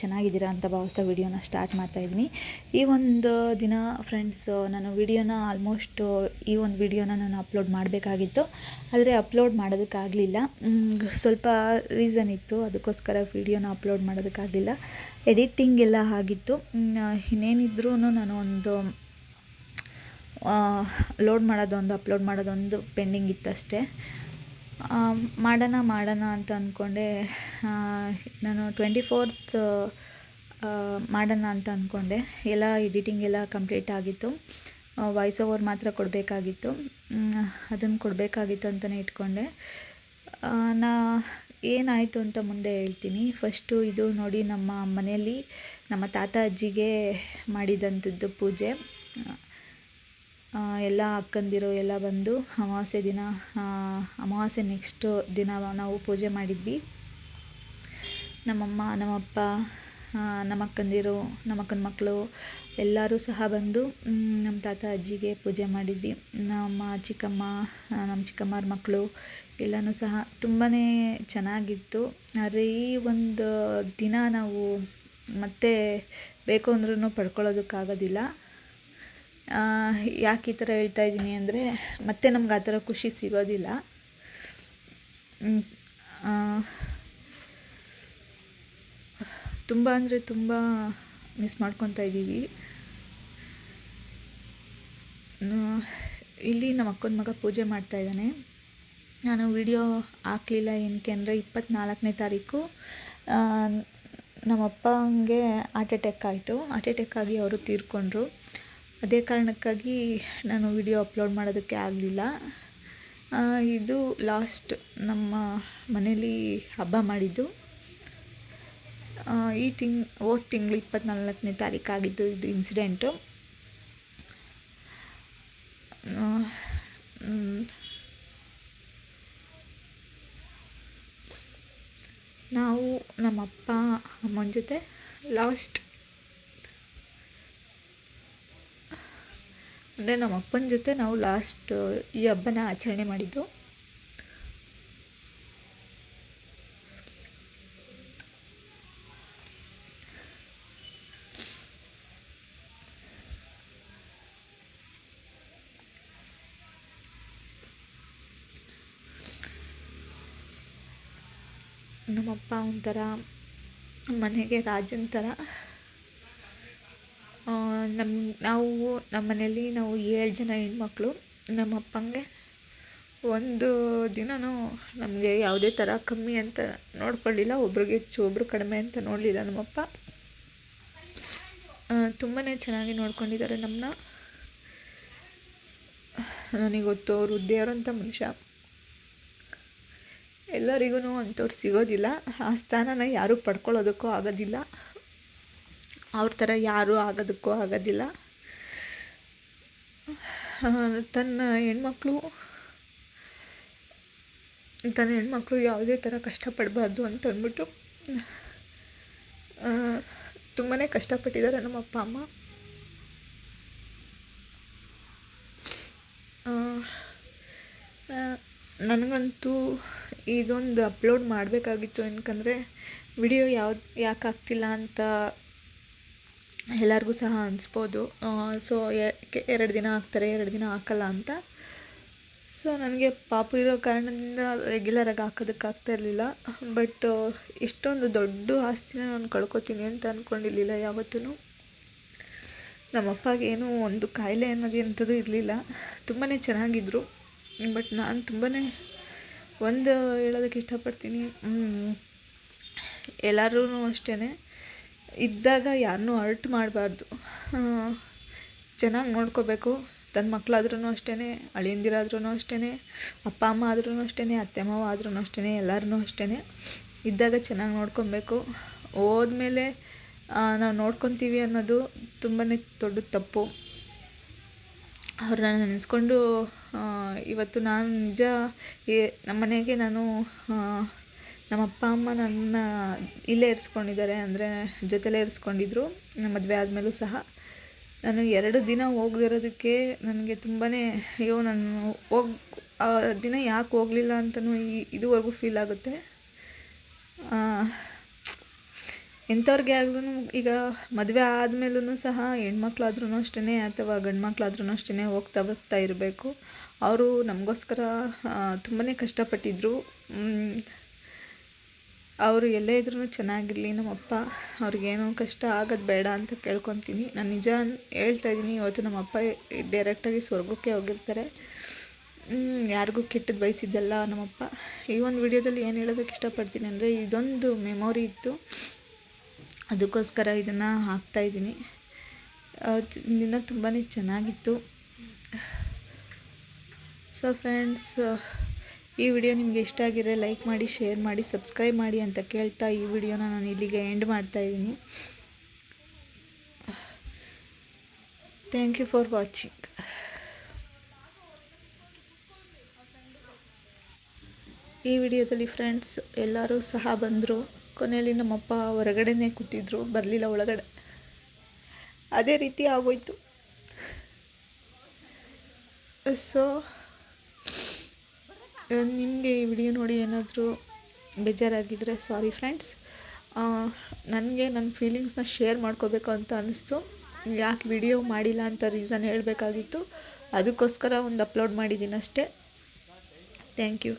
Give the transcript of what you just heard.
ಚೆನ್ನಾಗಿದ್ದೀರಾ ಅಂತ ಭಾವಿಸ್ತಾ ವಿಡಿಯೋನ ಸ್ಟಾರ್ಟ್ ಮಾಡ್ತಾ ಇದ್ದೀನಿ. ಈ ಒಂದು ದಿನ ಫ್ರೆಂಡ್ಸ್ ನಾನು ವಿಡಿಯೋನ ಆಲ್ಮೋಸ್ಟ್ ಈ ಒಂದು ವಿಡಿಯೋನ ನಾನು ಅಪ್ಲೋಡ್ ಮಾಡಬೇಕಾಗಿತ್ತು. ಆದರೆ ಅಪ್ಲೋಡ್ ಮಾಡೋದಕ್ಕಾಗಲಿಲ್ಲ. ಸ್ವಲ್ಪ ರೀಸನ್ ಇತ್ತು. ಅದಕ್ಕೋಸ್ಕರ ವಿಡಿಯೋನ ಅಪ್ಲೋಡ್ ಮಾಡೋದಕ್ಕಾಗಲಿಲ್ಲ. ಎಡಿಟಿಂಗ್ ಎಲ್ಲ ಆಗಿತ್ತು. ಇನ್ನೇನಿದ್ರೂ ನಾನು ಒಂದು ಲೋಡ್ ಮಾಡೋದೊಂದು ಅಪ್ಲೋಡ್ ಮಾಡೋದೊಂದು ಪೆಂಡಿಂಗ್ ಇತ್ತಷ್ಟೇ. ಮಾಡೋಣ ಮಾಡೋಣ ಅಂತ ಅಂದ್ಕೊಂಡೆ ನಾನು ಟ್ವೆಂಟಿ ಫೋರ್ತ್ ಮಾಡೋಣ ಅಂತ ಅಂದ್ಕೊಂಡೆ ಎಲ್ಲ ಎಡಿಟಿಂಗ್ ಎಲ್ಲ ಕಂಪ್ಲೀಟ್ ಆಗಿತ್ತು. ವಾಯ್ಸ್ ಓವರ್ ಮಾತ್ರ ಕೊಡಬೇಕಾಗಿತ್ತು. ಅದನ್ನು ಕೊಡಬೇಕಾಗಿತ್ತು ಅಂತಲೇ ಇಟ್ಕೊಂಡೆ. ನಾ, ಏನಾಯಿತು ಅಂತ ಮುಂದೆ ಹೇಳ್ತೀನಿ. ಫಸ್ಟು ಇದು ನೋಡಿ ನಮ್ಮ ಮನೆಯಲ್ಲಿ ನಮ್ಮ ತಾತ ಅಜ್ಜಿಗೆ ಮಾಡಿದಂಥದ್ದು ಪೂಜೆ. ಎಲ್ಲ ಅಕ್ಕಂದಿರು ಎಲ್ಲ ಬಂದು ಅಮಾವಾಸ್ಯೆ ದಿನ ಅಮಾವಾಸ್ಯೆ ನೆಕ್ಸ್ಟ್ ದಿನ ನಾವು ಪೂಜೆ ಮಾಡಿದ್ವಿ. ನಮ್ಮಮ್ಮ, ನಮ್ಮಪ್ಪ ನಮ್ಮ ಅಕ್ಕಂದಿರು ನಮ್ಮ ಅಕ್ಕನ ಮಕ್ಕಳು ಎಲ್ಲರೂ ಸಹ ಬಂದು ನಮ್ಮ ತಾತ ಅಜ್ಜಿಗೆ ಪೂಜೆ ಮಾಡಿದ್ವಿ. ನಮ್ಮ ಚಿಕ್ಕಮ್ಮ ನಮ್ಮ ಚಿಕ್ಕಮ್ಮರ ಮಕ್ಕಳು ಎಲ್ಲನೂ ಸಹ ತುಂಬಾ ಚೆನ್ನಾಗಿತ್ತು. ಆದರೆ ಈ ಒಂದು ದಿನ ನಾವು ಮತ್ತೆ ಬೇಕು ಅಂದ್ರೂ ಪಡ್ಕೊಳ್ಳೋದಕ್ಕಾಗೋದಿಲ್ಲ. ಯಾಕೆ ಈ ಥರ ಹೇಳ್ತಾ ಇದ್ದೀನಿ ಅಂದರೆ ಮತ್ತೆ ನಮ್ಗೆ ಆ ಥರ ಖುಷಿ ಸಿಗೋದಿಲ್ಲ. ತುಂಬ ಅಂದರೆ ತುಂಬ ಮಿಸ್ ಮಾಡ್ಕೊತಾ ಇದ್ದೀವಿ. ಇಲ್ಲಿ ನಮ್ಮ ಅಕ್ಕನ ಮಗ ಪೂಜೆ ಮಾಡ್ತಾ ಇದ್ದಾನೆ. ನಾನು ವಿಡಿಯೋ ಹಾಕಲಿಲ್ಲ ಏನಕ್ಕೆ ಅಂದರೆ ಇಪ್ಪತ್ತ್ನಾಲ್ಕನೇ ತಾರೀಕು ನಮ್ಮಪ್ಪಂಗೆ ಹಾರ್ಟ್ ಅಟ್ಯಾಕ್ ಆಯಿತು. ಹಾರ್ಟ್ ಅಟ್ಯಾಕ್ ಆಗಿ ಅವರು ತೀರ್ಕೊಂಡ್ರು. ಅದೇ ಕಾರಣಕ್ಕಾಗಿ ನಾನು ವಿಡಿಯೋ ಅಪ್ಲೋಡ್ ಮಾಡೋದಕ್ಕೆ ಆಗಲಿಲ್ಲ. ಇದು ಲಾಸ್ಟ್ ನಮ್ಮ ಮನೇಲಿ ಹಬ್ಬ ಮಾಡಿದ್ದು. ಈ ತಿಂಗ್, ಹೋದ ತಿಂಗಳು ಇಪ್ಪತ್ತ್ನಾಲ್ಕನೇ ತಾರೀಕಾಗಿದ್ದು ಇದು ಇನ್ಸಿಡೆಂಟು ನಾವು ನಮ್ಮ ನಮ್ಮಪ್ಪ, ಅಮ್ಮನ ಜೊತೆ ಲಾಸ್ಟ್ ಅಂದರೆ ನಮ್ಮ ಅಪ್ಪನ ಜೊತೆ ನಾವು ಲಾಸ್ಟ್ ಈ ಹಬ್ಬನ ಆಚರಣೆ ಮಾಡಿದ್ದು. ನಮ್ಮಪ್ಪ ಒಂಥರ ಮನೆಗೆ ರಾಜನ ಥರ. ನಮ್ಮ ನಾವು ನಮ್ಮ ಮನೇಲಿ ನಾವು ಏಳು ಜನ ಹೆಣ್ಮಕ್ಳು, ನಮ್ಮ ಅಪ್ಪಂಗೆ ಒಂದು ದಿನವೂ ನಮಗೆ ಯಾವುದೇ ಥರ ಕಮ್ಮಿ ಅಂತ ನೋಡ್ಕೊಳ್ಳಿಲ್ಲ, ಒಬ್ರಿಗೆ ಹೆಚ್ಚು, ಒಬ್ರು ಕಡಿಮೆ ಅಂತ ನೋಡಲಿಲ್ಲ ನಮ್ಮಪ್ಪ. ತುಂಬಾ ಚೆನ್ನಾಗಿ ನೋಡ್ಕೊಂಡಿದ್ದಾರೆ ನಮ್ಮನ್ನ ನನಗೆ ಗೊತ್ತು ಅವರು ಅಂತ ಮನುಷ್ಯ. ಎಲ್ಲರಿಗೂ ಅಂಥವ್ರು ಸಿಗೋದಿಲ್ಲ. ಆ ಸ್ಥಾನನ ಯಾರೂ ಪಡ್ಕೊಳ್ಳೋದಕ್ಕೂ ಆಗೋದಿಲ್ಲ. ಅವ್ರ ಥರ ಯಾರೂ ಆಗೋದಕ್ಕೂ ಆಗೋದಿಲ್ಲ. ತನ್ನ ಹೆಣ್ಮಕ್ಳು ತನ್ನ ಹೆಣ್ಮಕ್ಳು ಯಾವುದೇ ಥರ ಕಷ್ಟಪಡಬಾರ್ದು ಅಂತ ಅಂದ್ಬಿಟ್ಟು ತುಂಬಾ ಕಷ್ಟಪಟ್ಟಿದ್ದಾರೆ ನಮ್ಮ ಅಪ್ಪ, ಅಮ್ಮ. ನನಗಂತೂ ಇದೊಂದು ಅಪ್ಲೋಡ್ ಮಾಡಬೇಕಾಗಿತ್ತು ಏನಕಂದರೆ ವಿಡಿಯೋ ಯಾವ್ದು ಯಾಕೆ ಆಗ್ತಿಲ್ಲ ಅಂತ ಎಲ್ಲರಿಗೂ ಸಹ ಅನಿಸ್ಬೋದು. ಸೊ ಎರಡು ದಿನ ಹಾಕ್ತಾರೆ ಎರಡು ದಿನ ಹಾಕಲ್ಲ ಅಂತ. ಸೊ ನನಗೆ ಪಾಪು ಇರೋ ಕಾರಣದಿಂದ ರೆಗ್ಯುಲರಾಗಿ ಹಾಕೋದಕ್ಕಾಗ್ತಾ ಇರಲಿಲ್ಲ. ಬಟ್ ಇಷ್ಟೊಂದು ದೊಡ್ಡ ಆಸ್ತಿನ ನಾನು ಕಳ್ಕೊತೀನಿ ಅಂತ ಅಂದ್ಕೊಂಡಿರಲಿಲ್ಲ ಯಾವತ್ತೂ ನಮ್ಮಪ್ಪಗೆ ಏನೂ ಒಂದು ಕಾಯಿಲೆ ಅನ್ನೋದು ಎಂಥದ್ದು ಇರಲಿಲ್ಲ. ತುಂಬಾ ಚೆನ್ನಾಗಿದ್ದರು ಬಟ್ ನಾನು ತುಂಬಾ ಒಂದು ಹೇಳೋದಕ್ಕೆ ಇಷ್ಟಪಡ್ತೀನಿ. ಎಲ್ಲರೂ ಅಷ್ಟೇ ಇದ್ದಾಗ ಯಾರನ್ನೂ ಹರ್ಟ್ ಮಾಡಬಾರ್ದು. ಚೆನ್ನಾಗಿ ನೋಡ್ಕೋಬೇಕು. ತನ್ನ ಮಕ್ಕಳಾದ್ರೂ ಅಷ್ಟೇ ಅಳಿಯಂದಿರಾದ್ರೂ ಅಷ್ಟೇ ಅಪ್ಪ ಅಮ್ಮ ಆದ್ರೂ ಅಷ್ಟೇ ಅತ್ತೆ ಮಾವ ಆದ್ರೂ ಅಷ್ಟೇ ಎಲ್ಲರೂ ಅಷ್ಟೇ ಇದ್ದಾಗ ಚೆನ್ನಾಗಿ ನೋಡ್ಕೊಬೇಕು. ಹೋದ್ಮೇಲೆ ನಾವು ನೋಡ್ಕೊತೀವಿ ಅನ್ನೋದು ತುಂಬಾ ದೊಡ್ಡ ತಪ್ಪು. ಅವ್ರನ್ನ ನೆನೆಸ್ಕೊಂಡು ಇವತ್ತು ನಾನು ನಿಜ ನಮ್ಮ ಮನೆಗೆ ನಾನು ನಮ್ಮ ಅಪ್ಪ ಅಮ್ಮ ನನ್ನ ಇಲ್ಲೇ ಇರಿಸ್ಕೊಂಡಿದ್ದಾರೆ ಅಂದರೆ ಜೊತೆಲೇ ಇರಿಸ್ಕೊಂಡಿದ್ರು ಮದುವೆ ಆದಮೇಲೂ ಸಹ. ನಾನು ಎರಡು ದಿನ ಹೋಗದಿರೋದಕ್ಕೆ ನನಗೆ ತುಂಬಾ ಅಯ್ಯೋ, ನಾನು ಹೋಗ್ ದಿನ ಯಾಕೆ ಹೋಗಲಿಲ್ಲ ಅಂತಲೂ ಈ ಇದುವರೆಗೂ ಫೀಲ್ ಆಗುತ್ತೆ. ಎಂಥವ್ರಿಗೆ ಆದ್ರೂ ಈಗ ಮದುವೆ ಆದಮೇಲೂ ಸಹ ಹೆಣ್ಮಕ್ಳಾದ್ರೂ ಅಷ್ಟೇ ಅಥವಾ ಗಂಡು ಮಕ್ಕಳಾದ್ರೂ ಅಷ್ಟೇ ಹೋಗ್ತಾ ಬರ್ತಾ ಇರಬೇಕು. ಅವರು ನಮಗೋಸ್ಕರ ತುಂಬಾ ಕಷ್ಟಪಟ್ಟಿದ್ರು. ಅವರು ಎಲ್ಲೇ ಇದ್ರೂ ಚೆನ್ನಾಗಿರಲಿ, ನಮ್ಮಪ್ಪ ಅವ್ರಿಗೇನೋ ಕಷ್ಟ ಆಗೋದು ಬೇಡ ಅಂತ ಕೇಳ್ಕೊತೀನಿ. ನಾನು ನಿಜ ಹೇಳ್ತಾ ಇದ್ದೀನಿ, ಇವತ್ತು ನಮ್ಮಪ್ಪ ಡೈರೆಕ್ಟಾಗಿ ಸ್ವರ್ಗಕ್ಕೆ ಹೋಗಿರ್ತಾರೆ. ಯಾರಿಗೂ ಕೆಟ್ಟದ್ದು ಬಯಸಿದ್ದಲ್ಲ ನಮ್ಮಪ್ಪ. ಈ ಒಂದು ವಿಡಿಯೋದಲ್ಲಿ ಏನು ಹೇಳೋದಕ್ಕೆ ಇಷ್ಟಪಡ್ತೀನಿ ಅಂದರೆ, ಇದೊಂದು ಮೆಮೊರಿ ಇತ್ತು. ಅದಕ್ಕೋಸ್ಕರ ಇದನ್ನು ಹಾಕ್ತಾಯಿದ್ದೀನಿ ದಿನ ತುಂಬಾ ಚೆನ್ನಾಗಿತ್ತು. ಸೊ ಫ್ರೆಂಡ್ಸ್ ಈ ವಿಡಿಯೋ ನಿಮಗೆ ಇಷ್ಟ ಆಗಿದ್ರೆ ಲೈಕ್ ಮಾಡಿ, ಶೇರ್ ಮಾಡಿ, ಸಬ್ಸ್ಕ್ರೈಬ್ ಮಾಡಿ ಅಂತ ಕೇಳ್ತಾ ಈ ವಿಡಿಯೋನ ನಾನು ಇಲ್ಲಿಗೆ ಎಂಡ್ ಮಾಡ್ತಾ ಇದ್ದೀನಿ. ಥ್ಯಾಂಕ್ ಯು ಫಾರ್ ವಾಚಿಂಗ್ ಈ ವಿಡಿಯೋದಲ್ಲಿ ಫ್ರೆಂಡ್ಸ್ ಎಲ್ಲರೂ ಸಹ ಬಂದರು. ಕೊನೆಯಲ್ಲಿ ನಮ್ಮಪ್ಪ ಹೊರಗಡೆನೇ ಕೂತಿದ್ರು, ಬರಲಿಲ್ಲ ಒಳಗಡೆ. ಅದೇ ರೀತಿ ಆಗೋಯ್ತು. ಸೊ ನಿಮಗೆ ಈ ವಿಡಿಯೋ ನೋಡಿ ಏನಾದರೂ ಬೇಜಾರಾಗಿದ್ದರೆ ಸಾರಿ ಫ್ರೆಂಡ್ಸ್. ನನಗೆ ನನ್ನ ಫೀಲಿಂಗ್ಸ್ನ ಶೇರ್ ಮಾಡ್ಕೋಬೇಕು ಅಂತ ಅನ್ನಿಸ್ತು. ಯಾಕೆ ವಿಡಿಯೋ ಮಾಡಿಲ್ಲ ಅಂತ ರೀಸನ್ ಹೇಳಬೇಕಾಗಿತ್ತು. ಅದಕ್ಕೋಸ್ಕರ ಒಂದು ಅಪ್ಲೋಡ್ ಮಾಡಿದ್ದೀನಿ ಅಷ್ಟೇ. Thank you.